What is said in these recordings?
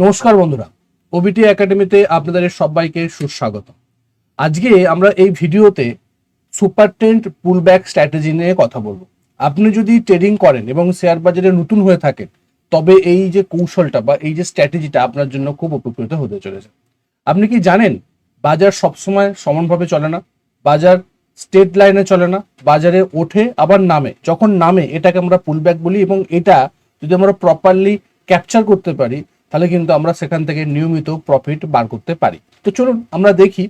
নমস্কার বন্ধুরা ওবিটি একাডেমিতে আপনাদের সবাইকে সুস্বাগত। আজকে আমরা এই ভিডিওতে সুপার টেন্ট পুলব্যাক স্ট্র্যাটেজি নিয়ে কথা বলব। আপনি যদি ট্রেডিং করেন এবং শেয়ার বাজারে নতুন হয়ে থাকেন, তবে এই যে কৌশলটা বা এই যে স্ট্র্যাটেজিটা আপনার জন্য খুব উপকৃত হতে চলেছে। আপনি কি জানেন, বাজার সবসময় সমানভাবে চলে না? বাজার স্টেট লাইনে চলে না? বাজারে ওঠে, আবার নামে। যখন নামে, এটাকে আমরা পুলব্যাক বলি এবং এটা যদি আমরা প্রপারলি ক্যাপচার করতে পারি তাহলে কিন্তু আমরা সেখান থেকে নিয়মিত প্রফিট বার করতে পারি। তো চলুন আমরা দেখি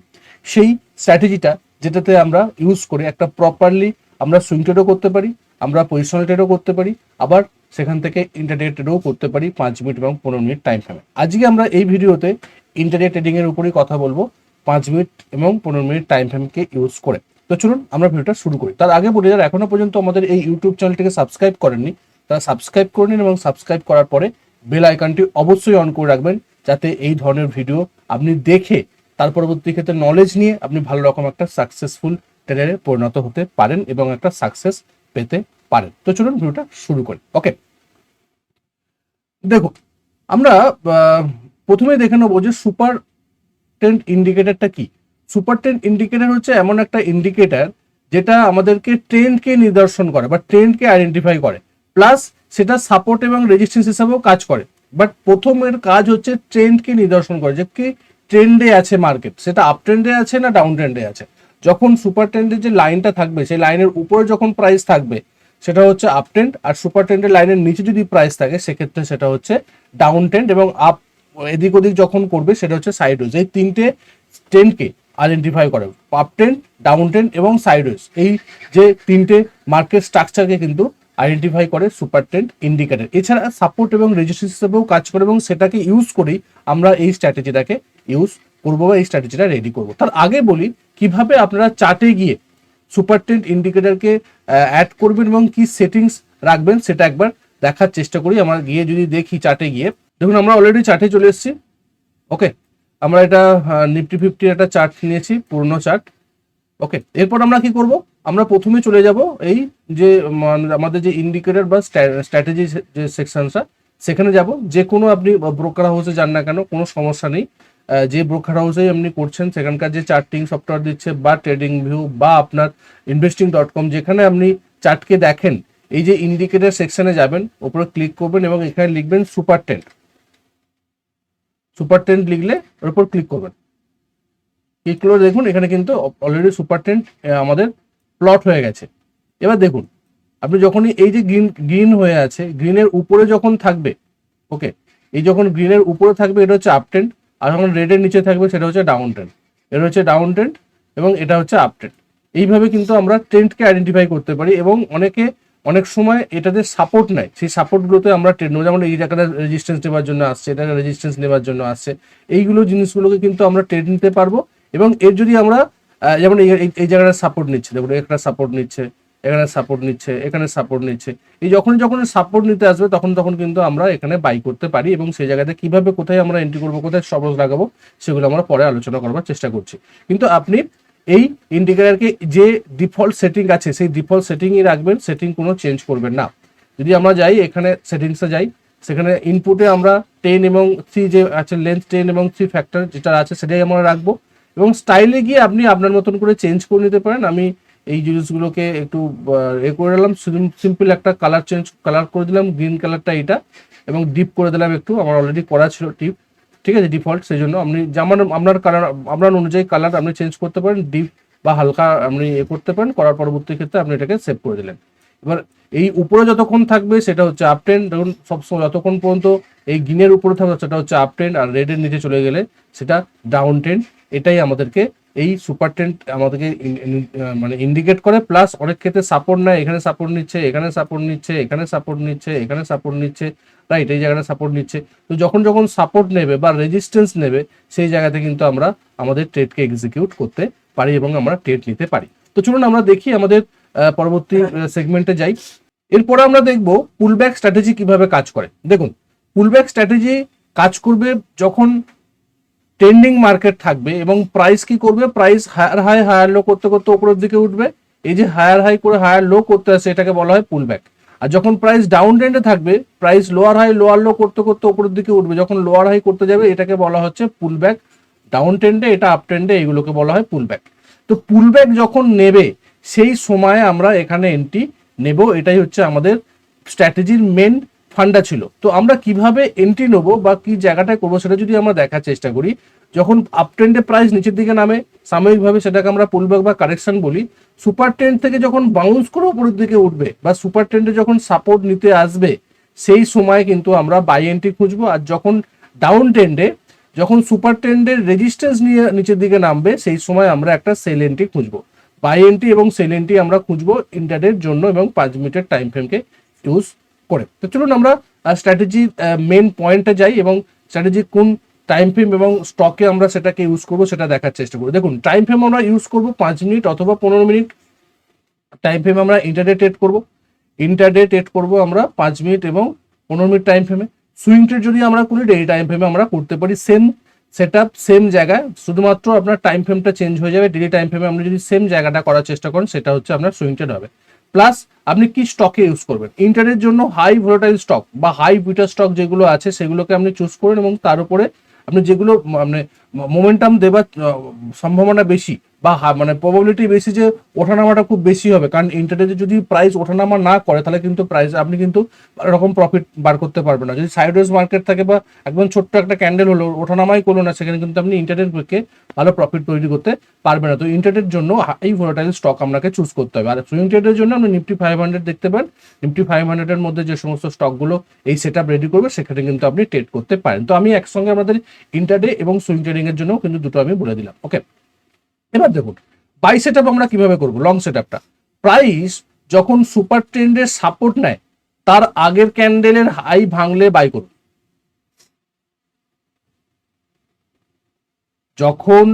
সেই স্ট্র্যাটেজিটা যেটাতে আমরা ইউজ করে একটা প্রপারলি আমরা সুইং ট্রেডও করতে পারি, আমরা পজিশনাল ট্রেডও করতে পারি, আবার সেখান থেকে ইন্টারডে ট্রেডও করতে পারি পাঁচ মিনিট এবং পনেরো মিনিট টাইম ফ্রেমে আজকে আমরা এই ভিডিওতে ইন্টারডে ট্রেডিং এর উপরেই কথা বলব, পাঁচ মিনিট এবং পনেরো মিনিট টাইম ফ্রেমকে ইউজ করে। তো চলুন আমরা ভিডিওটা শুরু করি। তার আগে বলে যারা এখনও পর্যন্ত আমাদের এই ইউটিউব চ্যানেলটিকে সাবস্ক্রাইব করেননি, তারা সাবস্ক্রাইব করে নিন এবং সাবস্ক্রাইব করার পরে বেল আইকনটি অবশ্যই অন করে রাখবেন যাতে এই ধরনের ভিডিও আপনি দেখে তার পরবর্তী ক্ষেত্রে নলেজ নিয়ে আপনি ভালো রকম একটা সাকসেসফুল ট্রেডারে পরিণত হতে পারেন এবং একটা সাকসেস পেতে পারেন। তো চলুন ভিডিওটা শুরু করি। ওকে দেখুন আমরা প্রথমে দেখে নেব যে সুপার টেন্ট ইন্ডিকেটরটা কি? সুপার টেন্ট ইন্ডিকেটর হচ্ছে এমন একটা ইন্ডিকেটার যেটা আমাদেরকে ট্রেন্ডকে নিদর্শন করে বা ট্রেন্ডকে আইডেন্টিফাই করে। প্লাস সেটা সাপোর্ট এবং রেজিস্ট্যান্স হিসাবেও কাজ করে। বাট প্রথমের কাজ হচ্ছে ট্রেন্ডকে নিদর্শন করে, যে কি ট্রেন্ডে আছে মার্কেট সেটা আপ ট্রেন্ডে আছে না ডাউন ট্রেন্ডে আছে? যখন সুপার ট্রেন্ডের যে লাইনটা থাকবে, সেই লাইনের উপরে যখন প্রাইস থাকবে, সেটা হচ্ছে আপ ট্রেন্ড আর সুপার ট্রেন্ডের লাইনের নিচে যদি প্রাইস থাকে, সেক্ষেত্রে সেটা হচ্ছে ডাউন ট্রেন্ড এবং আপ এদিক ওদিক যখন করবে, সেটা হচ্ছে সাইড ওয়েজ এই তিনটে ট্রেন্ডকে আইডেন্টিফাই করে আপ ট্রেন্ড ডাউন ট্রেন্ড এবং সাইড ওয়েজ এই যে তিনটে মার্কেট স্ট্রাকচারকে কিন্তু আইডেন্টিফাই করে সুপার ট্রেন্ড ইন্ডিকেটর এছাড়া সাপোর্ট এবং রেজিস্ট্রেশন হিসেবেও কাজ করে এবং সেটাকে ইউজ করেই আমরা এই স্ট্র্যাটেজিটাকে ইউজ করব বা এই স্ট্র্যাটেজিটা রেডি করব। তার আগে বলি, কীভাবে আপনারা চার্টে গিয়ে সুপার ট্রেন্ড ইন্ডিকেটরকে অ্যাড করবেন এবং কি সেটিংস রাখবেন সেটা একবার দেখার চেষ্টা করি। আমরা গিয়ে যদি দেখি চার্টে গিয়ে, দেখুন আমরা অলরেডি চার্টে চলে এসেছি। ওকে আমরা এটা নিফটি ফিফটির একটা চার্ট নিয়েছি, পুরনো চার্ট ওকে এরপর আমরা কি করব? আমরা প্রথমে চলে যাব এই যে আমাদের যে ইন্ডিকেটর বা স্ট্র্যাটেজি যে সেকশনটা সেখানে যাব। যে কোনো আপনি ব্রোকার হাউসে যান না কেন, কোনো সমস্যা নেই। যে ব্রোকার হাউসে আপনি করছেন, সেখানকার যে চার্টিং সফটওয়্যার দিচ্ছে বা ট্রেডিং ভিউ বা আপনার ইনভেস্টিং ডট কম যেখানে আপনি চার্টকে দেখেন, এই যে ইন্ডিকেটর সেকশনে যাবেন ওপরে ক্লিক করবেন এবং এখানে লিখবেন সুপার টেন্ট সুপার টেন্ট লিখলে ওর উপর ক্লিক করবেন। ক্লিক করে দেখুন, এখানে কিন্তু অলরেডি সুপার টেন্ট আমাদের প্লট হয়ে গেছে। এবার দেখুন, আপনি যখনই এই যে গ্রিন গ্রিন হয়ে আছে গ্রিনের উপরে যখন থাকবে ওকে এই যখন গ্রিনের উপরে থাকবে, এটা হচ্ছে আপ ট্রেন্ড আর যখন রেডের নিচে থাকবে, সেটা হচ্ছে ডাউন ট্রেন্ড এটা হচ্ছে ডাউন ট্রেন্ড এবং এটা হচ্ছে আপ এইভাবে কিন্তু আমরা ট্রেন্ডকে আইডেন্টিফাই করতে পারি এবং অনেকে, অনেক সময় এটাতে সাপোর্ট নেয়। সেই সাপোর্টগুলোতে আমরা ট্রেন্ড নেব। যেমন এই জায়গাটা রেজিস্ট্যান্স নেওয়ার জন্য আসছে, এটা রেজিস্ট্যান্স নেওয়ার জন্য আসছে, এইগুলো জিনিসগুলোকে কিন্তু আমরা ট্রেড নিতে পারব এবং এর যদি আমরা যেমন এই জায়গাটা সাপোর্ট নিচ্ছে, দেখুন, এখানে সাপোর্ট নিচ্ছে, এখানে সাপোর্ট নিচ্ছে, এখানে সাপোর্ট নিচ্ছে। এই যখন যখন সাপোর্ট নিতে আসবে, তখন তখন কিন্তু আমরা এখানে বাই করতে পারি এবং সেই জায়গাতে কীভাবে কোথায় আমরা এন্ট্রি করব, কোথায় সবজ লাগাবো, সেগুলো আমরা পরে আলোচনা করবার চেষ্টা করছি। কিন্তু আপনি এই ইন্ডিকেটারকে যে ডিফল্ট সেটিং আছে, সেই ডিফল্ট সেটিংই রাখবেন সেটিং কোনো চেঞ্জ করবেন না। যদি আমরা যাই, এখানে সেটিংসে যাই, সেখানে ইনপুটে আমরা টেন এবং থ্রি যে আছে লেন্থ টেন এবং থ্রি ফ্যাক্টর যেটা আছে, সেটাই আমরা রাখব। এবং স্টাইলে গিয়ে আপনি আপনার মতন করে চেঞ্জ করে নিতে পারেন। আমি এই জিনিসগুলোকে একটু এ করে দিলাম সিম্পল একটা কালার চেঞ্জ কালার করে দিলাম। গ্রিন কালারটা এটা এবং ডিপ করে দিলাম একটু। আমার অলরেডি করা ছিল ডিপ ঠিক আছে? ডিফল্ট সেই জন্য আপনি যেমন আপনার কালার আপনার অনুযায়ী কালার আপনি চেঞ্জ করতে পারেন। ডিপ বা হালকা আপনি এ করতে পারেন। করার পরবর্তী ক্ষেত্রে আপনি এটাকে সেভ করে দিলেন। এবার এই উপরে যতক্ষণ থাকবে, সেটা হচ্ছে আপ ট্রেন্ড ধরুন সবসময় যতক্ষণ পর্যন্ত এই গ্রিনের উপরে থাকবে, সেটা হচ্ছে আপ ট্রেন্ড আর রেডের নিচে চলে গেলে সেটা ডাউন ট্রেন্ড এটাই আমাদেরকে এই সুপার ট্রেন্ড আমাদেরকে মানে ইন্ডিকেট করে প্লাস অনেক ক্ষেত্রে সাপোর্ট নেয়, এখানে সাপোর্ট নিচ্ছে, এখানে সাপোর্ট নিচ্ছে, এখানে সাপোর্ট নিচ্ছে, এখানে সাপোর্ট নিচ্ছে রাইট এই জায়গাটা সাপোর্ট নিচ্ছে। তো যখন যখন সাপোর্ট নেবে বা রেজিস্ট্যান্স নেবে, সেই জায়গাতে কিন্তু আমরা আমাদের ট্রেডকে এক্সিকিউট করতে পারি এবং আমরা ট্রেড নিতে পারি। তো চলুন আমরা দেখি আমাদের পরবর্তী সেগমেন্টে যাই। এরপরে আমরা দেখব পুলব্যাক স্ট্র্যাটেজি কীভাবে কাজ করে। দেখুন পুলব্যাক স্ট্র্যাটেজি কাজ করবে যখন ট্রেন্ডিং মার্কেট থাকবে এবং প্রাইস কি করবে? Price higher high higher low করতে করতে উপরের দিকে উঠবে। এই যে হায়ার হাই করে হায়ার লো করতে আসে এটাকে বলা হয় পুলব্যাক আর যখন প্রাইস ডাউন ট্রেন্ডে থাকবে price lower high lower low করতে করতে উপরের দিকে উঠবে। যখন লোয়ার হাই করতে যাবে, এটাকে বলা হচ্ছে পুল ব্যাক ডাউন ট্রেন্ডে এটা আপ ট্রেন্ডে এগুলোকে বলা হয় পুল ব্যাক তো পুল ব্যাক যখন নেবে, সেই সময়ে আমরা এখানে এন্ট্রি নেব। এটাই হচ্ছে আমাদের স্ট্র্যাটেজির মেন ফান্ডা ছিল। তো আমরা কীভাবে এন্ট্রি নেব বা কি জায়গাটায় করব সেটা যদি আমরা দেখার চেষ্টা করি, যখন আপ ট্রেন্ডে প্রাইস নিচের দিকে নামে, সাময়িকভাবে সেটাকে আমরা পুলব্যাক বা কারেকশন বলি সুপার ট্রেন্ড থেকে যখন বাউন্স করে উপরের দিকে উঠবে বা সুপার ট্রেন্ডে যখন সাপোর্ট নিতে আসবে, সেই সময় কিন্তু আমরা বাই এন্ট্রি খুঁজবো। আর যখন ডাউন ট্রেন্ডে যখন সুপার ট্রেন্ডের রেজিস্ট্যান্স নিয়ে নিচের দিকে নামবে, সেই সময় আমরা একটা সেল এন্ট্রি খুঁজবো। বাই এন্ট্রি এবং সেল এন্ট্রি আমরা খুঁজবো ইন্টারডের জন্য এবং পাঁচ মিনিটের টাইম ফ্রেমকে ইউজ করে। তো চলুন আমরা স্ট্র্যাটেজি মেন পয়েন্টে যাই এবং স্ট্র্যাটেজি কোন টাইম ফ্রেম এবং স্টকে আমরা সেটাকে ইউজ করব সেটা দেখার চেষ্টা করব দেখুন টাইম ফ্রেম আমরা ইউজ করব পাঁচ মিনিট অথবা পনেরো মিনিট টাইম ফ্রেম আমরা ইন্টারডে ট্রেড করব। ইন্টারডে ট্রেড করব আমরা পাঁচ মিনিট এবং পনেরো মিনিট টাইম ফ্রেমে সুইং ট্রেড যদি আমরা করি ডেলি টাইম ফ্রেমে আমরা করতে পারি সেম সেট আপ সেম জায়গায়। শুধুমাত্র আপনার টাইম ফ্রেমটা চেঞ্জ হয়ে যাবে ডেলি টাইম ফ্রেমে আপনি যদি সেম জায়গাটা করার চেষ্টা করেন, সেটা হচ্ছে আপনার সুইং ট্রেড হবে। প্লাস আপনি কি স্টকে ইউজ করবেন? ইন্টারের জন্য হাই ভোলাটাইল স্টক বা হাই বিটা স্টক যেগুলো আছে, সেগুলোকে আপনি চুজ করুন এবং তার উপরে আপনি যেগুলো মানে মোমেন্টাম দেবার সম্ভাবনা বেশি বা মানে প্রবাবিলিটি বেশি যে ওঠানামাটা খুব বেশি হবে। কারণ ইন্টারনেটে যদি প্রাইস ওঠানামা না করে, তাহলে কিন্তু প্রাইস আপনি কিন্তু এরকম প্রফিট বার করতে পারবেন না। যদি সাইডওয়েজ মার্কেট থাকে বা একদম ছোট্ট একটা ক্যান্ডেল হলো, ওঠানামাই করল না, সেখানে কিন্তু আপনি ইন্টারনেটকে ভালো প্রফিট তৈরি করতে পারবেন না। তো ইন্টারনেটের জন্য হাই ভোলাটাইল স্টক আপনাকে চুজ করতে হবে। আর সুইং ট্রেডের জন্য আপনি নিফটি ফাইভ হান্ড্রেড দেখতে পান নিফটি ফাইভ হান্ড্রেডের মধ্যে যে সমস্ত স্টকগুলো এই সেট রেডি করবে, সেখানে কিন্তু আপনি ট্রেড করতে পারেন। তো আমি একসঙ্গে আমাদের ইন্টারডে এবং সুইং ট্রেডিং এর জন্য কিন্তু দুটো আমি বলে দিলাম। ওকে এবার দেখুন বাই সেট আমরা কীভাবে করব? লং সেট আপটা প্রাইস যখন সুপার ট্রেন্ডের সাপোর্ট নেয়, তার আগের ক্যান্ডেলের হাই ভাঙলে বাই করুন। যখন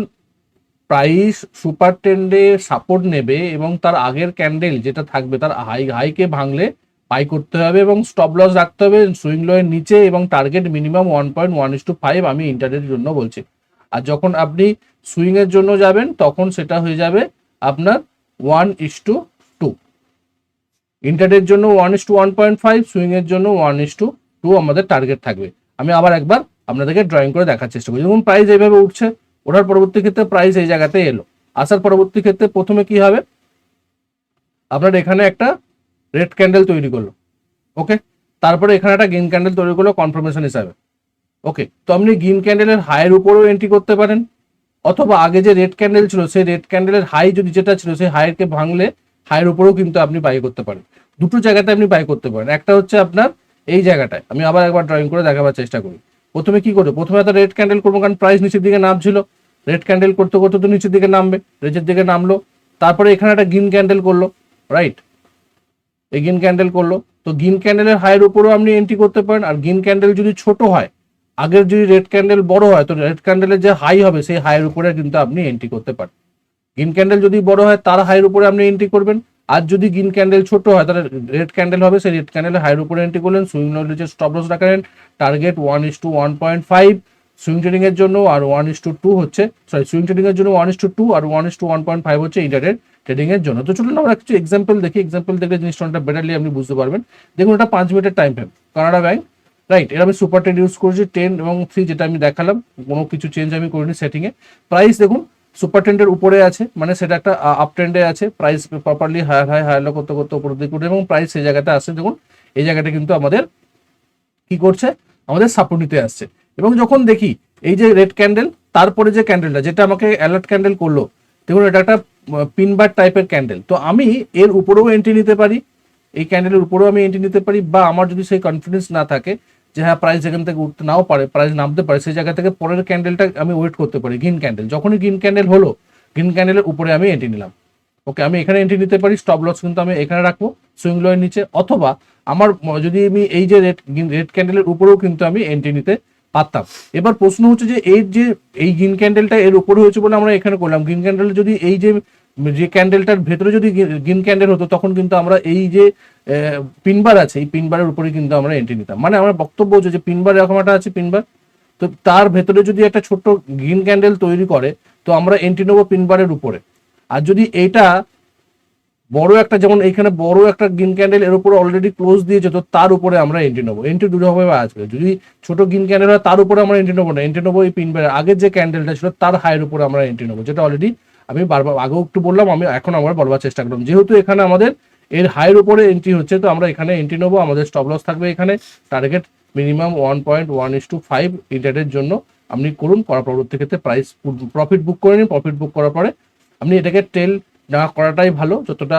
প্রাইস সুপার ট্রেন্ডে সাপোর্ট নেবে এবং তার আগের ক্যান্ডেল যেটা থাকবে, তার হাই হাইকে ভাঙলে বাই করতে হবে এবং স্টপ লস রাখতে হবে সুইং লোয়ের নিচে এবং target minimum one point one is to five আমি ইন্টারনেটের জন্য বলছি। আর যখন আপনি সুইং এর জন্য যাবেন, তখন সেটা হয়ে যাবে আপনার ওয়ান ইস টু টু ইন্টারনেটের জন্য one is to one point five swing এর জন্য ওয়ান ইস টু টু আমাদের টার্গেট থাকবে। আমি আবার একবার আপনাদেরকে ড্রয়িং করে দেখার চেষ্টা করি। যেমন প্রাইস এইভাবে উঠছে। ওঠার পরবর্তী ক্ষেত্রে প্রাইস এই জায়গাতে এলো। আসার পরবর্তী ক্ষেত্রে প্রথমে কি হবে? আপনার এখানে একটা রেড ক্যান্ডেল তৈরি করল। ওকে তারপরে এখানে একটা গ্রিন ক্যান্ডেল তৈরি করল কনফার্মেশন হিসাবে। ওকে তো আপনি গ্রিন ক্যান্ডেলের হাইয়ের উপরেও এন্ট্রি করতে পারেন, অথবা আগে যে রেড ক্যান্ডেল ছিল, সেই রেড ক্যান্ডেলের হাই যদি যেটা ছিল, সেই হাইকে ভাঙলে হাইয়ের উপরেও কিন্তু আপনি বাই করতে পারেন। দুটো জায়গাতে আপনি বাই করতে পারেন। একটা হচ্ছে আপনার এই জায়গাটায়। আমি আবার একবার ড্রয়িং করে দেখাবার চেষ্টা করি। প্রথমে কি করব? প্রথমে তো রেড ক্যান্ডেল করব, কারণ প্রাইস নিচের দিকে নামছিল। রেড ক্যান্ডেল করতে করতে তো নিচের দিকে নামবে রেজের দিকে নামলো। তারপরে এখানে একটা গ্রিন ক্যান্ডেল করল রাইট এই গ্রিন ক্যান্ডেল করল। তো গ্রিন ক্যান্ডেলের হাইয়ের উপরেও আপনি এন্ট্রি করতে পারেন, আর গ্রিন ক্যান্ডেল যদি ছোট হয় আগের যদি রেড ক্যান্ডেল বড় হয়, তো রেড ক্যান্ডেলের যে হাই হবে, সেই হাইয়ের উপরে কিন্তু আপনি এন্ট্রি করতে পারেন। গ্রিন ক্যান্ডেল যদি বড় হয়, তার হাইয়ের উপরে আপনি এন্ট্রি করবেন। আর যদি গ্রিন ক্যান্ডেল ছোট হয়, তাহলে রেড ক্যান্ডেল হবে, সেই রেড ক্যান্ডেলের হাইয়ের উপরে এন্ট্রি করলেন। সুইং যে স্টপ লস রাখলেন। Target one is to one point five swing trading এর জন্য আর ওয়ান ইস টু টু হচ্ছে সরি সুইং ট্রেডিং এর জন্য one is to two R one is to one point five হচ্ছে ইন্টারনেট ট্রেডিং এর জন্য। তো চলুন আমরা কিছু এক্সাম্পল দেখি। এক্সাম্পল দেখলে জিনিসটা অনেকটা বেটারলি আপনি বুঝতে পারবেন। দেখুন, এটা পাঁচ মিনিটের time frame Canada bank right এটা আমি সুপার ট্রেড ইউজ করেছি টেন এবং থ্রি যেটা আমি দেখালাম, কোনো কিছু চেঞ্জ আমি করিনি সেটিংয়ে প্রাইস দেখুন সুপার ট্রেন্ডের উপরে আছে মানে সেটা একটা আপ ট্রেন্ডে আছে price properly higher high higher করতে করতে উপরের দিকে উঠে এবং প্রাইস সেই জায়গাটা আসছে দেখুন, এই জায়গাটা কিন্তু আমাদের কি করছে, আমাদের সাপোর্ট নিতে আসছে। এবং যখন দেখি, এই যে রেড ক্যান্ডেল তারপরে যে ক্যান্ডেলটা যেটা আমাকে অ্যালার্ট ক্যান্ডেল করল, দেখুন, এটা একটা পিনবার টাইপের ক্যান্ডেল তো আমি এর উপরেও এন্ট্রি নিতে পারি, এই ক্যান্ডেলের উপরেও আমি এন্ট্রি নিতে পারি, বা আমার যদি সেই কনফিডেন্স না থাকে যে হ্যাঁ প্রাইস এখান থেকে উঠতে নাও পারে প্রাইস নামতে পারে, সেই জায়গা থেকে পরের ক্যান্ডেলটা আমি ওয়েট করতে পারি গ্রিন ক্যান্ডেল যখনই গ্রিন ক্যান্ডেল হলো গ্রিন ক্যান্ডেলের উপরে আমি এন্ট্রি নিলাম। ওকে আমি এখানে এন্ট্রি নিতে পারি স্টপ লস কিন্তু আমি এখানে রাখব সুইং লোয়ের নিচে, অথবা আমার, যদি আমি এই যে রেড রেড ক্যান্ডেলের উপরেও কিন্তু আমি এন্ট্রি নিতে পারতাম। এবার প্রশ্ন হচ্ছে যে এই যে, এই গ্রিন ক্যান্ডেলটা এর উপরে হয়েছে বলে আমরা এখানে করলাম। গ্রিন ক্যান্ডেল যদি এই যে যে ক্যান্ডেলটার ভেতরে যদি গ্রিন ক্যান্ডেল হতো, তখন কিন্তু আমরা এই যে পিনবার আছে, এই পিনবারের উপরে কিন্তু আমরা এন্ট্রি নিতাম। মানে আমার বক্তব্য হচ্ছে যে পিনবার এরকম একটা আছে পিনবার তো তার ভেতরে যদি একটা ছোট্ট গ্রিন ক্যান্ডেল তৈরি করে, তো আমরা এন্ট্রি নেব পিনবারের উপরে। আর যদি এটা বড় একটা, যেমন এখানে বড় একটা গ্রিন ক্যান্ডেল এর উপরে অলরেডি ক্লোজ দিয়েছে, তো তার উপরে আমরা এন্ট্রি নেব। এন্ট্রি দুটো হবে আসবে। যদি ছোট গ্রিন ক্যান্ডেল হয়, তার উপরে আমরা এন্ট্রি নেব না। এন্ট্রি নেব এই পিন আগের যে ক্যান্ডেলটা ছিল, তার হাইয়ের উপরে আমরা এন্ট্রি নেব, যেটা অলরেডি আমি বারবার, আগেও একটু বললাম, আমি এখন আমরা বলবার চেষ্টা করলাম যেহেতু এখানে আমাদের এর হাইয়ের উপরে এন্ট্রি হচ্ছে, তো আমরা এখানে এন্ট্রি নেব, আমাদের স্টপ লস থাকবে এখানে। Target minimum one point one is to five ইন্টারের জন্য আপনি করুন করার পরবর্তী ক্ষেত্রে প্রাইস প্রফিট বুক করে নিন প্রফিট বুক করার পরে আপনি এটাকে টেল না করাটাই ভালো, যতটা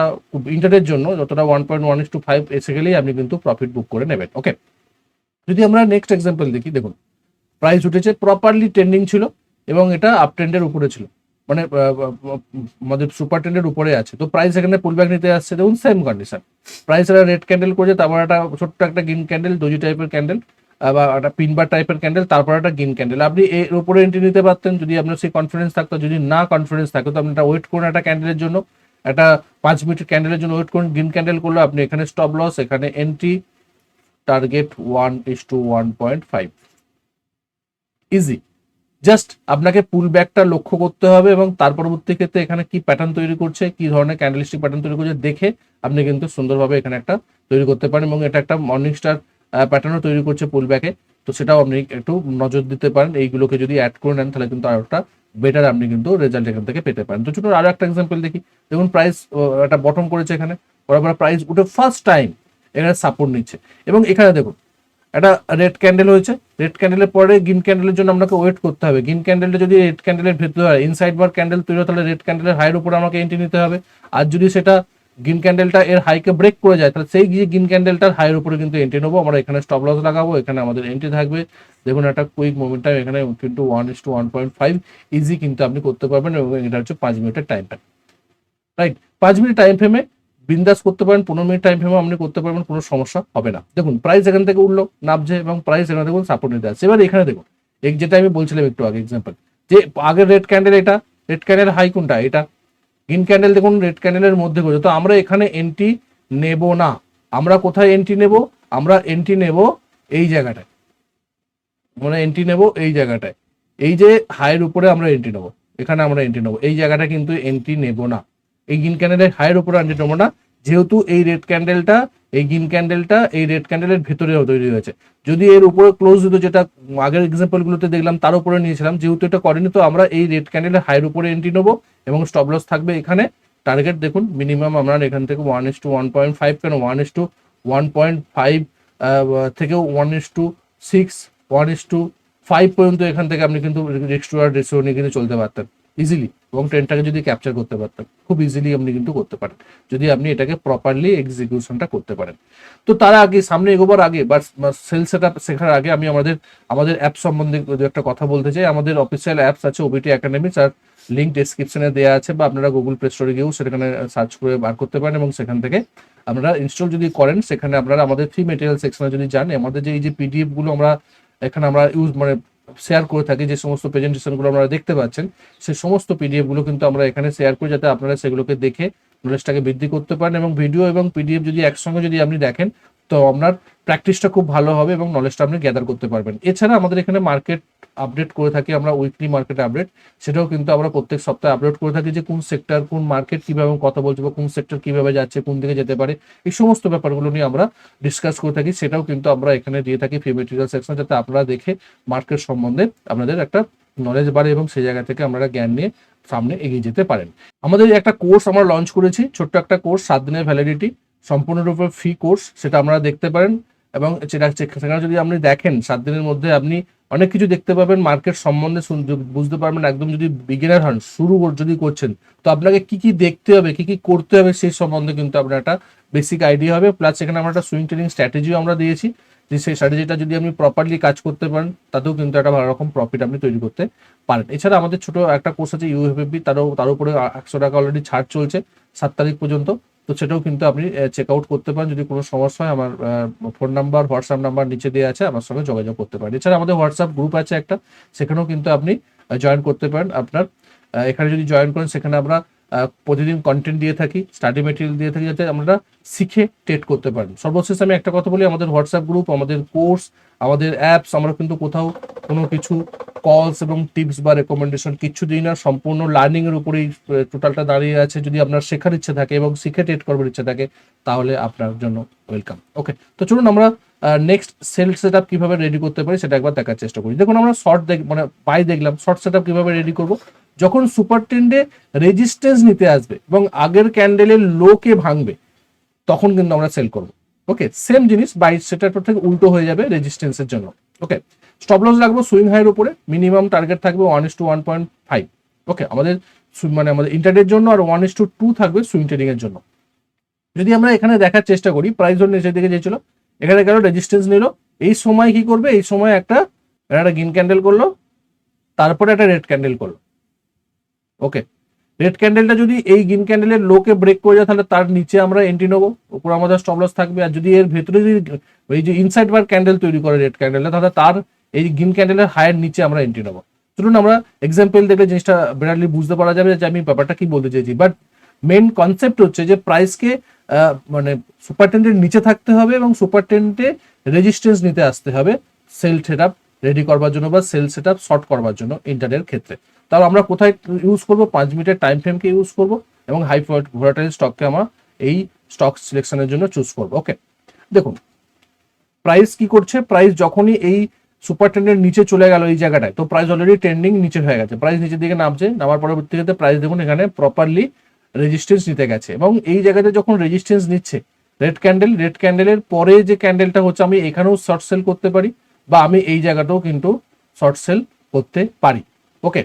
ইন্টারের জন্য, যতটা one point one is to five এসে গেলেই আপনি কিন্তু প্রফিট বুক করে নেবেন ওকে যদি আমরা নেক্সট এক্সাম্পল দেখি, দেখুন প্রাইস উঠেছে প্রপারলি ট্রেন্ডিং ছিল এবং এটা আপ ট্রেন্ডের উপরে ছিল। মানে আমাদের সুপার ট্রেন্ডের উপরে আছে। তো প্রাইস এখানে পুল ব্যাক নিতে আসছে। দেখুন সেম কন্ডিশন প্রাইস একটা রেড ক্যান্ডেল করেছে, তারপর একটা ছোট্ট একটা গ্রিন ক্যান্ডেল দোজি টাইপের ক্যান্ডেল বা একটা পিনবার টাইপের ক্যান্ডেল তারপর একটা গ্রিন ক্যান্ডেল আপনি এর উপরে এন্ট্রি নিতে পারতেন, যদি আপনার সেই কনফিডেন্স থাকতো, যদি না কনফিডেন্স থাকতো তো আপনি একটা ওয়েট করুন একটা ক্যান্ডেলের জন্য। একটা পাঁচ মিনিট ক্যান্ডেলের জন্য ওয়েট করুন গ্রিন ক্যান্ডেল করলে আপনি এখানে স্টপ লস এখানে entry target one is to one point five easy just আপনাকে পুল ব্যাকটা লক্ষ্য করতে হবে এবং তার পরবর্তী ক্ষেত্রে এখানে কি প্যাটার্ন তৈরি করছে, কি ধরনের ক্যান্ডেলস্টিক প্যাটার্ন তৈরি করছে, দেখে আপনি কিন্তু সুন্দরভাবে এখানে একটা তৈরি করতে পারেন এবং এটা একটা মর্নিং স্টার প্যাটার্নও তৈরি করছে পুল ব্যাকে তো সেটাও আপনি একটু নজর দিতে পারেন। এইগুলোকে যদি অ্যাড করে নেন, তাহলে কিন্তু আর একটা বেটার আপনি কিন্তু রেজাল্ট এখান থেকে পেতে পারেন। তো ছোট আরও একটা এক্সাম্পল দেখি। দেখুন প্রাইস একটা বটম করেছে এখানে। বরাবর প্রাইস উঠে ফার্স্ট টাইম এখানে সাপোর্ট নিচ্ছে। এবং এখানে দেখুন একটা রেড ক্যান্ডেল হয়েছে। রেড ক্যান্ডেলের পরে গ্রিন ক্যান্ডেলের জন্য আপনাকে ওয়েট করতে হবে। গ্রিন ক্যান্ডেলটা যদি রেড ক্যান্ডেলের ভেতরে হয় ইনসাইড বার ক্যান্ডেল তৈরি তাহলে রেড ক্যান্ডেলের হাইয়ের উপরে আমাকে এন্ট্রি নিতে হবে। আর যদি সেটা গ্রিন ক্যান্ডেলটা এর হাইকে ব্রেক করে যায়, তাহলে সেই গিয়ে গ্রিন ক্যান্ডেলটার হাইয়ের উপরে কিন্তু এন্ট্রি নেব। আমরা এখানে স্টপ লস লাগাবো, এখানে আমাদের এন্ট্রি থাকবে। দেখুন একটা কুইক মোমেন্টাম এখানে কিন্তু one is to one point five easy কিন্তু আপনি করতে পারবেন এবং এটা হচ্ছে পাঁচ মিনিটের টাইম রাইট পাঁচ মিনিট টাইম ফ্রেমে বিন্দাস করতে পারেন, পনেরো মিনিট টাইম ফ্রেমে আপনি করতে পারবেন, কোনো সমস্যা হবে না। দেখুন প্রাইস এখান থেকে উঠল, নামছে এবং প্রাইস এখানে দেখুন সাপোর্ট নিতে আসছে এবার এখানে দেখুন যেটা আমি বলছিলাম একটু আগে এক্সাম্পল যে আগের রেড ক্যান্ডেল এটা রেড ক্যান্ডেল হাই কোনটা? এটা। গ্রিন ক্যান্ডেল দেখুন রেড ক্যান্ডেলের মধ্যে করছে তো আমরা এখানে এন্ট্রি নেব না। আমরা কোথায় এন্ট্রি নেব? আমরা এন্ট্রি নেব এই জায়গাটায়। মানে এন্ট্রি নেব এই জায়গাটায়। এই যে হাইয়ের উপরে আমরা এন্ট্রি নেব। এখানে আমরা এন্ট্রি নেব। এই জায়গাটা কিন্তু এন্ট্রি নেব না। এই গ্রিন ক্যান্ডেলের হাইয়ের উপরে নেব না। যেহেতু এই রেড ক্যান্ডেলটা এই গ্রিন ক্যান্ডেলটা এই রেড ক্যান্ডেলের ভেতরে তৈরি হয়েছে। যদি এর উপরে ক্লোজ হতো, যেটা আগের এক্সাম্পল গুলোতে দেখলাম, তার উপরে নিয়েছিলাম। যেহেতু এটা করেনি, তো আমরা এই রেড ক্যান্ডেলের হাইয়ের উপরে এন্ট্রি নেব এবং স্টপ লস থাকবে এখানে। টার্গেট দেখুন মিনিমাম আমরা এখান থেকে one is to one point five কেন? One is to one point five থেকে one is to six one is to five পর্যন্ত এখান থেকে আপনি কিন্তু রিক্স টু আর রেশিও নিয়ে কিন্তু চলতে পারতেন। ইজিলি এবং ট্রেনটাকে যদি ক্যাপচার করতে পারতাম, খুব ইজিলি আপনি কিন্তু করতে পারেন। যদি আপনি এটাকে প্রপারলি এক্সিকিউশনটা করতে পারেন। তো তার আগে, সামনে এগোবার আগে, বা সেল সেট আপ শেখার আগে আমি আমাদের আমাদের অ্যাপ সম্বন্ধে একটা কথা বলতে চাই, আমাদের অফিসিয়াল অ্যাপস আছে ওবিটি একাডেমি যার লিঙ্ক ডেসক্রিপশনে দেওয়া আছে, বা আপনারা গুগল প্লে স্টোরে গিয়েও সেখানে সার্চ করে বার করতে পারেন এবং সেখান থেকে আপনারা ইনস্টল যদি করেন, সেখানে আপনারা আমাদের ফ্রি মেটেরিয়াল সেকশনে যদি যান, আমাদের যে, এই যে পিডিএফগুলো আমরা, এখানে আমরা ইউজ মানে শেয়ার করে থাকি যে সমস্ত প্রেজেন্টেশনগুলো আপনারা দেখতে পাচ্ছেন সেই সমস্ত পিডিএফগুলো কিন্তু আমরা এখানে শেয়ার করি যাতে আপনারা সেগুলোকে দেখে নলেজটাকে বৃদ্ধি করতে পারেন এবং ভিডিও এবং পিডিএফ যদি একসঙ্গে যদি আপনি দেখেন তো আপনার প্র্যাকটিসটা খুব ভালো হবে এবং নলেজটা আপনি গ্যাদার করতে পারবেন। এছাড়া আমাদের এখানে মার্কেট আপডেট করে থাকি আমরা উইকলি মার্কেট আপডেট সেটাও কিন্তু আমরা প্রত্যেক সপ্তাহে আপলোড করে থাকি যে কোন সেক্টর কোন মার্কেট কীভাবে কথা বলছে বা কোন সেক্টর কীভাবে যাচ্ছে, কোন দিকে যেতে পারে, এই সমস্ত ব্যাপারগুলো নিয়ে আমরা ডিসকাস করে থাকি। সেটাও কিন্তু আমরা এখানে দিয়ে থাকি ফ্রি মেটেরিয়াল সেকশন যাতে আপনারা দেখে মার্কেট সম্বন্ধে আপনাদের একটা নলেজ বাড়ে এবং সেই জায়গা থেকে আমরা জ্ঞান নিয়ে সামনে এগিয়ে যেতে পারেন। আমাদের একটা কোর্স আমরা লঞ্চ করেছি, ছোট্ট একটা কোর্স সাত দিনের ভ্যালিডিটি সম্পূর্ণরূপে ফ্রি কোর্স সেটা আপনারা দেখতে পারেন। এবং সেটা সেখানে যদি আপনি দেখেন, সাত দিনের মধ্যে আপনি অনেক কিছু দেখতে পাবেন মার্কেট সম্বন্ধে বুঝতে পারবেন, একদম যদি বিগিনার হন, শুরু যদি করছেন, তো আপনাকে কি কি দেখতে হবে, কি কি করতে হবে, সেই সম্বন্ধে কিন্তু আপনার একটা বেসিক আইডিয়া হবে। প্লাস সেখানে আমরা একটা সুইং ট্রেনিং স্ট্র্যাটেজিও আমরা দিয়েছি, যে সেই স্ট্র্যাটেজিটা যদি আপনি প্রপারলি কাজ করতে পারেন, তাতেও কিন্তু একটা ভালো রকম প্রফিট আপনি তৈরি করতে পারেন। এছাড়া আমাদের ছোট একটা কোর্স আছে ইউএফএফবি তারও তার উপরে একশো টাকা অলরেডি ছাড় চলছে, সাত তারিখ পর্যন্ত। তো সেটাও কিন্তু আপনি চেক আউট করতে পারেন। যদি কোনো সমস্যা হয়, আমার ফোন নাম্বার হোয়াটসঅ্যাপ নাম্বার নিচে দেওয়া আছে, আমার সঙ্গে যোগাযোগ করতে পারেন। এছাড়া আমাদের হোয়াটসঅ্যাপ গ্রুপ আছে একটা, সেখানেও কিন্তু আপনি জয়েন করতে পারেন আপনার। এখানে যদি জয়েন করেন, সেখানে আমরা প্রতিদিন কন্টেন্ট দিয়ে থাকি স্টাডি মেটেরিয়াল দিয়ে থাকি, যাতে আমরা শিখে টেট করতে পারেন। সর্বশেষ আমি একটা কথা বলি, আমাদের হোয়াটসঅ্যাপ গ্রুপ আমাদের কোর্স আমাদের অ্যাপস আমরা কিন্তু কোথাও কোনো কিছু কলস এবং টিপস বা রেকমেন্ডেশন কিচ্ছু দিই না। সম্পূর্ণ লার্নিং এর উপরেই টোটালটা দাঁড়িয়ে আছে। যদি আপনার শেখার ইচ্ছে থাকে এবং শিখে ট্রেড করবার ইচ্ছে থাকে, তাহলে আপনার জন্য ওয়েলকাম ওকে তো চলুন আমরা নেক্সট সেল সেট আপ কীভাবে রেডি করতে পারি সেটা একবার দেখার চেষ্টা করি। দেখুন, আমরা শর্ট দেখ মানে বাই দেখলাম শর্ট সেট আপ কীভাবে রেডি করব? যখন সুপার ট্রেন্ডে রেজিস্ট্যান্স নিতে আসবে এবং আগের ক্যান্ডেলের লোকে ভাঙবে, তখন কিন্তু আমরা সেল করব। ওকে সেম জিনিস বাই সেটার পর থেকে উল্টো হয়ে যাবে রেজিস্ট্যান্সের জন্য। ওকে স্টপ লস রাখব সুইং হাইয়ের উপরে মিনিমাম টার্গেট থাকবে one is to one point five okay আমাদের মানে আমাদের ইন্টারনেট জন্য আর ওয়ান ইস টু টু থাকবে সুইং ট্রেডিং এর জন্য। যদি আমরা এখানে দেখার চেষ্টা করি প্রাইস জোন নিচের দিকে যেছিল এখানে গেল রেজিস্ট্যান্স নিল, এই সময় কি করবে? এই সময় একটা একটা গ্রিন ক্যান্ডেল করল, তারপরে একটা রেড ক্যান্ডেল করল। ওকে রেড ক্যান্ডেলটা যদি এই গ্রিন ক্যান্ডেলের লোকে ব্রেক করে যায়, তাহলে তার নিচে আমরা এন্ট্রি নেব। উপর আমাদের স্টপ লস থাকবে। আর যদি এর ভেতরে যদি এই যে ইনসাইড বার ক্যান্ডেল তৈরি করে রেড ক্যান্ডেলটা তাহলে তার এই গ্রিন ক্যান্ডেলের হায়ের নিচে আমরা এন্ট্রি নেব। চলুন আমরা এক্সাম্পল দেখলে জিনিসটা বেরালি বুঝতে পারা যাবে যে আমি ব্যাপারটা কি বলতে চাইছি বাট মেন কনসেপ্ট হচ্ছে যে প্রাইসকে মানে সুপার টেন্টের নিচে থাকতে হবে এবং সুপার টেন্টে রেজিস্ট্যান্স নিতে আসতে হবে সেল সেট রেডি করবার জন্য বা সেল সেট শর্ট করবার জন্য ইন্টারনেট ক্ষেত্রে। তাও আমরা কোথায় ইউজ করব? পাঁচ মিনিটের টাইম ফ্রেমকে ইউজ করব এবং হাই ভোলাটাইল স্টককে আমরা এই স্টক সিলেকশনের জন্য চুজ করব ওকে দেখুন প্রাইস কি করছে? প্রাইস যখনই এই সুপার ট্রেন্ডের নিচে চলে গেল এই জায়গাটায়, তো প্রাইস অলরেডি ট্রেন্ডিং নিচে হয়ে গেছে। প্রাইস নিচের দিকে নামছে, নামার পরবর্তীতে প্রাইস দেখুন এখানে প্রপারলি রেজিস্ট্যান্স নিতে গেছে এবং এই জায়গাতে যখন রেজিস্ট্যান্স নিচ্ছে রেড ক্যান্ডেল রেড ক্যান্ডেলের পরে যে ক্যান্ডেলটা হচ্ছে, আমি এখানেও শর্ট সেল করতে পারি বা আমি এই জায়গাটাও কিন্তু শর্ট সেল করতে পারি ওকে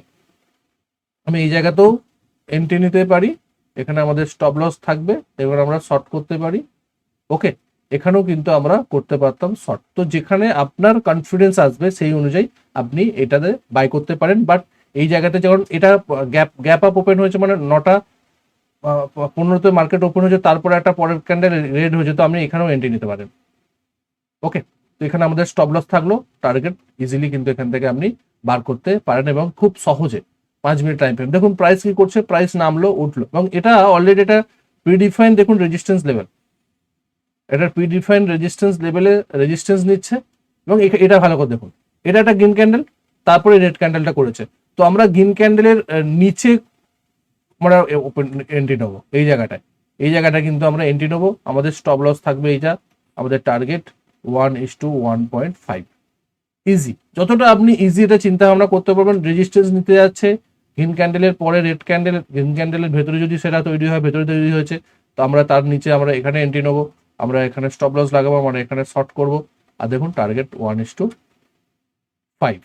আমি এই জায়গাতেও এন্ট্রি নিতে পারি। এখানে আমাদের স্টপ লস থাকবে, এবার আমরা শর্ট করতে পারি। ওকে এখানেও কিন্তু আমরা করতে পারতাম শর্ট তো যেখানে আপনার কনফিডেন্স আসবে সেই অনুযায়ী আপনি এটাতে বাই করতে পারেন। বাট এই জায়গাতে যখন এটা গ্যাপ গ্যাপ আপ ওপেন হয়েছে মানে নটা পনেরোতে মার্কেট ওপেন হয়েছে, তারপরে একটা পরের ক্যান্ডেল রেড হয়েছে, তো আপনি এখানেও এন্ট্রি নিতে পারেন। ওকে তো এখানে আমাদের স্টপ লস থাকল। টার্গেট ইজিলি কিন্তু এখান থেকে আপনি বার করতে পারেন এবং খুব সহজে। পাঁচ মিনিট টাইম ফ্রেম দেখুন প্রাইস কি করছে? প্রাইস নামলো, উঠল। এবং এটা অলরেডি এটা প্রিডিফাইন দেখুন রেজিস্ট্যান্স লেভেল এটা প্রিডিফাইন রেজিস্ট্যান্স লেভেলে রেজিস্ট্যান্স নিচ্ছে। এবং এটা ভালো করে দেখুন। এটা একটা গ্রিন ক্যান্ডেল তারপরে রেড ক্যান্ডেলটা করেছে। তো আমরা গ্রিন ক্যান্ডেলের নিচে আমরা এন্ট্রি নেব, এই জায়গাটায়। এই জায়গাটা কিন্তু আমরা এন্ট্রি নেব। আমাদের স্টপ লস থাকবে এইটা, আমাদের target one is to one point five easy যতটা আপনি ইজি এটা চিন্তা ভাবনা করতে পারবেন রেজিস্ট্যান্স নিতে যাচ্ছে। গ্রিন ক্যান্ডেলের পরে রেড ক্যান্ডেল গ্রিন ক্যান্ডেলের ভেতরে যদি সেটা তৈরি হয়, ভেতরে তৈরি হয়েছে, তো আমরা তার নিচে আমরা এখানে এন্ট্রি নেব। আমরা এখানে স্টপ লস লাগাবো, আমরা এখানে শর্ট করব। আর দেখুন target one is to five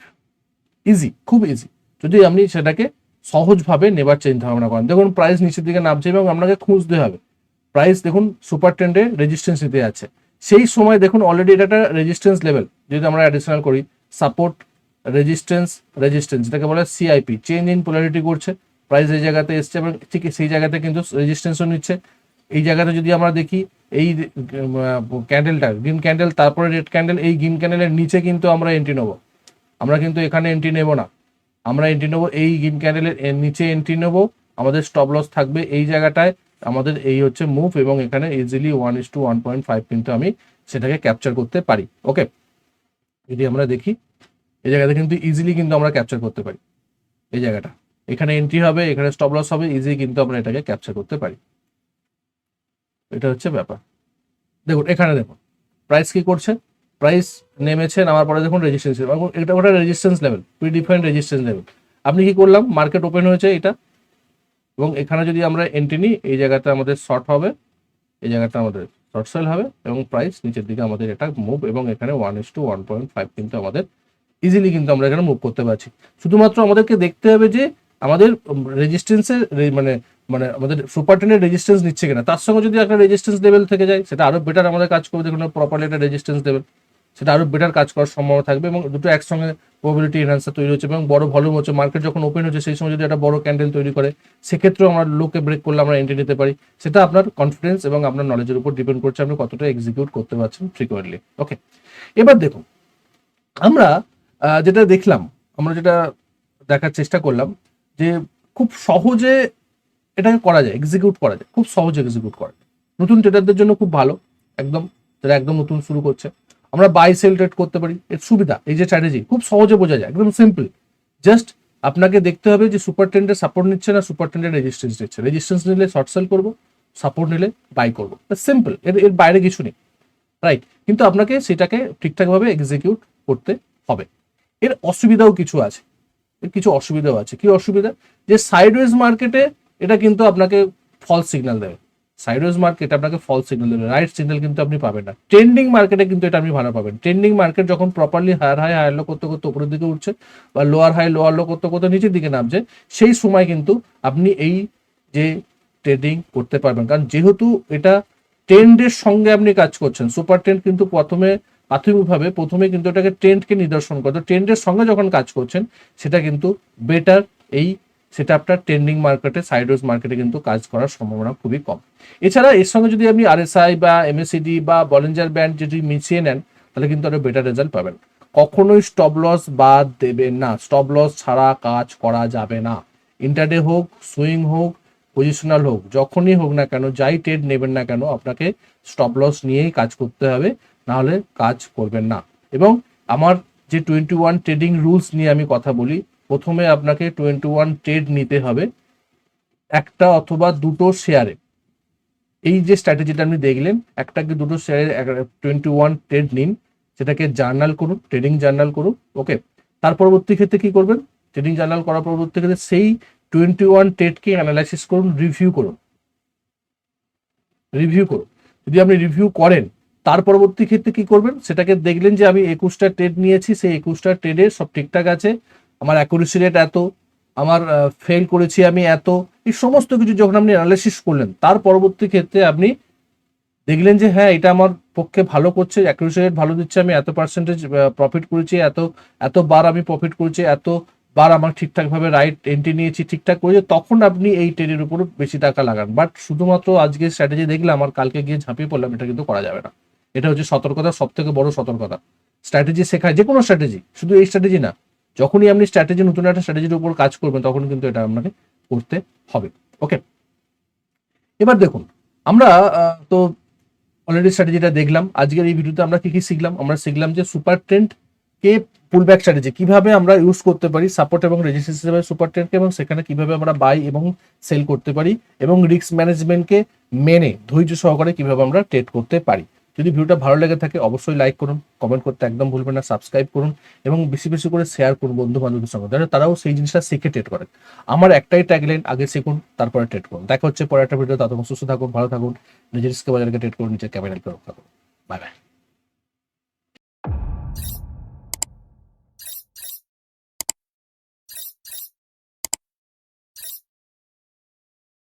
easy খুব ইজি যদি আপনি সেটাকে সহজভাবে নেবার চিন্তা ভাবনা করেন, দেখুন প্রাইস নিচের দিকে নামছে এবং আপনাকে খুঁজতে হবে। প্রাইস দেখুন সুপার ট্রেন্ডে রেজিস্ট্যান্স নিতে যাচ্ছে সেই সময় দেখুন অলরেডি এটা একটা রেজিস্ট্যান্স লেভেল যদি আমরা অ্যাডিশনাল করি সাপোর্ট রেজিস্ট্যান্স রেজিস্ট্যান্স যেটাকে বলে সিআইপি চেঞ্জ ইন পোলারিটি করছে। প্রাইস এই জায়গাতে এসছে এবং ঠিক সেই জায়গাতে কিন্তু রেজিস্ট্যান্সও নিচ্ছে। এই জায়গাতে যদি আমরা দেখি, এই ক্যান্ডেলটা গ্রিন ক্যান্ডেল তারপরে রেড ক্যান্ডেল এই গ্রিন ক্যান্ডেলের নিচে কিন্তু আমরা এন্ট্রি নেব। আমরা কিন্তু এখানে এন্ট্রি নেব না। আমরা এন্ট্রি নেব, এই গ্রিন ক্যান্ডেলের নিচে এন্ট্রি নেব। আমাদের স্টপ লস থাকবে এই জায়গাটায়। আমাদের এই হচ্ছে মুভ এবং এখানে easily one is to one point five কিন্তু আমি সেটাকে ক্যাপচার করতে পারি। ওকে যদি আমরা দেখি এই জায়গাতে কিন্তু ইজিলি কিন্তু আমরা ক্যাপচার করতে পারি। এই জায়গাটা। এখানে এন্ট্রি হবে, এখানে স্টপ লস হবে ইজি কিন্তু আমরা এটাকে ক্যাপচার করতে পারি। এটা হচ্ছে ব্যাপার। দেখুন, এখানে দেখুন প্রাইস কি করছে? প্রাইস নেমেছে, নামার পরে দেখুন রেজিস্ট্যান্স এটা ওটা resistance level pre predefined resistance level আপনি কি করলাম? মার্কেট ওপেন হয়েছে এটা। এবং এখানে যদি আমরা এন্ট্রি নিই, এই জায়গাতে আমাদের শর্ট হবে, এই জায়গাতে আমাদের শর্ট সেল হবে এবং প্রাইস নিচের দিকে আমাদের এটা মুভ এবং এখানে one is to one point five কিন্তু আমাদের ইজিলি কিন্তু আমরা এখানে মুভ করতে পারছি। শুধুমাত্র আমাদেরকে দেখতে হবে যে আমাদের রেজিস্ট্যান্সের মানে মানে আমাদের সুপার টেনের রেজিস্ট্যান্স নিচ্ছে কিনা। তার সঙ্গে যদি একটা রেজিস্ট্যান্স লেভেল থেকে যায়, সেটা আরও বেটার আমাদের কাজ করবে। দেখুন প্রপারলি একটা রেজিস্ট্যান্স লেভেল সেটা আরও বেটার কাজ করার সম্ভাবনা থাকবে এবং দুটো একসঙ্গে প্রবিলিটি এনহান্সার তৈরি হচ্ছে এবং বড় ভলিউম হচ্ছে। মার্কেট যখন ওপেন হচ্ছে, সেই সময় যদি একটা বড় ক্যান্ডেল তৈরি করে, সেক্ষেত্রেও আমরা লোকে ব্রেক করলে আমরা এন্ট্রি নিতে পারি। সেটা আপনার কনফিডেন্স এবং আপনার নলেজের উপর ডিপেন্ড করছে। আপনি কতটা এক্সিকিউট করতে পারছেন ফ্রিকোয়েন্টলি ওকে এবার দেখুন, আমরা যেটা দেখলাম, আমরা যেটা দেখার চেষ্টা করলাম, যে খুব সহজে এটাকে করা যায় এক্সিকিউট করা যায়, খুব সহজে এক্সিকিউট করা যায়। নতুন ট্রেডারদের জন্য খুব ভালো, একদম, যারা একদম নতুন শুরু করছে। আমরা বাই সেল ট্রেড করতে পারি, এর সুবিধা, এই যে স্ট্র্যাটেজি খুব সহজে বোঝা যায়, একদম সিম্পল জাস্ট আপনাকে দেখতে হবে যে সুপার ট্রেন্ডের সাপোর্ট নিচ্ছে না সুপার ট্রেন্ডের রেজিস্ট্যান্স নিচ্ছে। রেজিস্ট্যান্স নিলে শর্ট সেল করব সাপোর্ট নিলে বাই করব। সিম্পল এর এর বাইরে কিছু নেই। রাইট কিন্তু আপনাকে সেটাকে ঠিকঠাকভাবে এক্সিকিউট করতে হবে। এর অসুবিধাও কিছু আছে। এর কিছু অসুবিধাও আছে। কি অসুবিধা? যে সাইডওয়েজ মার্কেটে এটা কিন্তু আপনাকে ফলস সিগন্যাল দেবে। সাইডওয়েজ মার্কেট আপনাকে ফলস সিগন্যাল দেবে। রাইট সিগন্যাল কিন্তু আপনি পাবেন না। ট্রেন্ডিং মার্কেটে কিন্তু এটা আপনি ভালো পাবেন। ট্রেন্ডিং মার্কেট যখন properly higher high higher low করতে করতে উপরের দিকে উঠছে বা লোয়ার হাই লোয়ার লো করতে করতে নিচের দিকে নামছে, সেই সময় কিন্তু আপনি এই যে ট্রেডিং করতে পারবেন। কারণ যেহেতু এটা ট্রেন্ডের সঙ্গে আপনি কাজ করছেন সুপার ট্রেন্ড কিন্তু প্রথমে প্রাথমিকভাবে প্রথমে কিন্তু এটাকে ট্রেন্ডকে নিদর্শন করতো ট্রেন্ডের সঙ্গে যখন কাজ করছেন, সেটা কিন্তু বেটার এই সেটা আপনার ট্রেন্ডিং মার্কেটে সাইডওয়েজ মার্কেটে কিন্তু কাজ করার সম্ভাবনা খুবই কম। এছাড়া এর সঙ্গে যদি আপনি আরএসআই বা এমএসিডি বা বলেঞ্জার ব্যান্ড যদি মিশিয়ে নেন, তাহলে কিন্তু আরও বেটার রেজাল্ট পাবেন। কখনোই স্টপ লস বাদ দেবেন না। স্টপ লস ছাড়া কাজ করা যাবে না। ইন্টারডে হোক সুইং হোক পজিশনাল হোক, যখনই হোক না কেন, যাই ট্রেড নেবেন না কেন, আপনাকে স্টপ লস নিয়েই কাজ করতে হবে। নাহলে কাজ করবেন না। এবং আমার যে টোয়েন্টি ওয়ান ট্রেডিং রুলস নিয়ে আমি কথা বলি, প্রথমে আপনাকে টোয়েন্টি ওয়ান ট্রেড নিতে হবে, একটা অথবা দুটো শেয়ারে এই যে স্ট্র্যাটেজিটা আপনি দেখলেন, একটা কি দুটো শেয়ারে টোয়েন্টি ওয়ান ট্রেড নিন, সেটাকে জার্নাল করুন ট্রেডিং জার্নাল করুন ওকে তার পরবর্তী ক্ষেত্রে কি করবেন? ট্রেডিং জার্নাল করার পরবর্তী ক্ষেত্রে সেই টোয়েন্টি ওয়ান ট্রেডকে অ্যানালাইসিস করুন রিভিউ করুন। রিভিউ করুন। যদি আপনি রিভিউ করেন তার পরবর্তী ক্ষেত্রে কি করবেন? সেটাকে দেখলেন যে আমি একুশটা ট্রেড নিয়েছি, সেই একুশটা ট্রেডে সব ঠিকঠাক আছে। আমার অ্যাকুরেসি রেট এত, আমার ফেল করেছি আমি এত। এই সমস্ত কিছু যখন আপনি অ্যানালাইসিস করলেন, তার পরবর্তী ক্ষেত্রে আপনি দেখলেন যে হ্যাঁ এটা আমার পক্ষে ভালো করছে অ্যাকুরেসি রেট ভালো দিচ্ছে, আমি এত পার্সেন্টেজ প্রফিট করেছি, এত এত বার আমি প্রফিট করেছি, এত বার আমার ঠিকঠাকভাবে রাইট এন্ট্রি নিয়েছি, ঠিকঠাক করেছে, তখন আপনি এই ট্রেডের উপর বেশি টাকা লাগান। বাট শুধুমাত্র আজকে স্ট্র্যাটেজি দেখলে আমার কালকে গিয়ে ঝাঁপিয়ে পড়লাম, এটা কিন্তু করা যাবে না। এটা হচ্ছে সতর্কতা সব থেকে বড় সতর্কতা। স্ট্র্যাটেজি শেখায় যে কোনো স্ট্র্যাটেজি শুধু এই স্ট্র্যাটেজি না, যখনই আপনি স্ট্র্যাটেজি নতুন একটা স্ট্র্যাটেজির উপর কাজ করবেন, তখন কিন্তু এটা আপনাকে করতে হবে। ওকে এবার দেখুন, আমরা তো অলরেডি স্ট্র্যাটেজিটা দেখলাম, আজকের এই ভিডিওতে আমরা কি কি শিখলাম? আমরা শিখলাম যে সুপার ট্রেন্ড কে পুলব্যাক স্ট্র্যাটেজি কীভাবে আমরা ইউজ করতে পারি সাপোর্ট এবং রেজিস্ট্যান্স হিসেবে সুপার ট্রেন্ডকে এবং সেখানে কীভাবে আমরা বাই এবং সেল করতে পারি এবং রিস্ক ম্যানেজমেন্টকে মেনে, ধৈর্য সহকারে কীভাবে আমরা ট্রেড করতে পারি। যদি ভিডিওটা ভালো লেগে থাকে, অবশ্যই লাইক করুন কমেন্ট করতে একদম ভুলবেন না সাবস্ক্রাইব করুন, এবং বেশি বেশি করে শেয়ার করুন বন্ধু বান্ধবদের সঙ্গে যেন তারাও সেই জিনিসটা শিখে ট্রেড করে। আমার একটাই ট্যাগলাইন আগে শিখুন, তারপরে ট্রেড করুন। দেখা হচ্ছে পরে একটা ভিডিও ততক্ষণ সুস্থ থাকুন, ভালো থাকুন, নিজের রিস্কে বাজারকে ট্রেড করুন, নিজের ক্যাপিটালকে রক্ষা করুন। Bye bye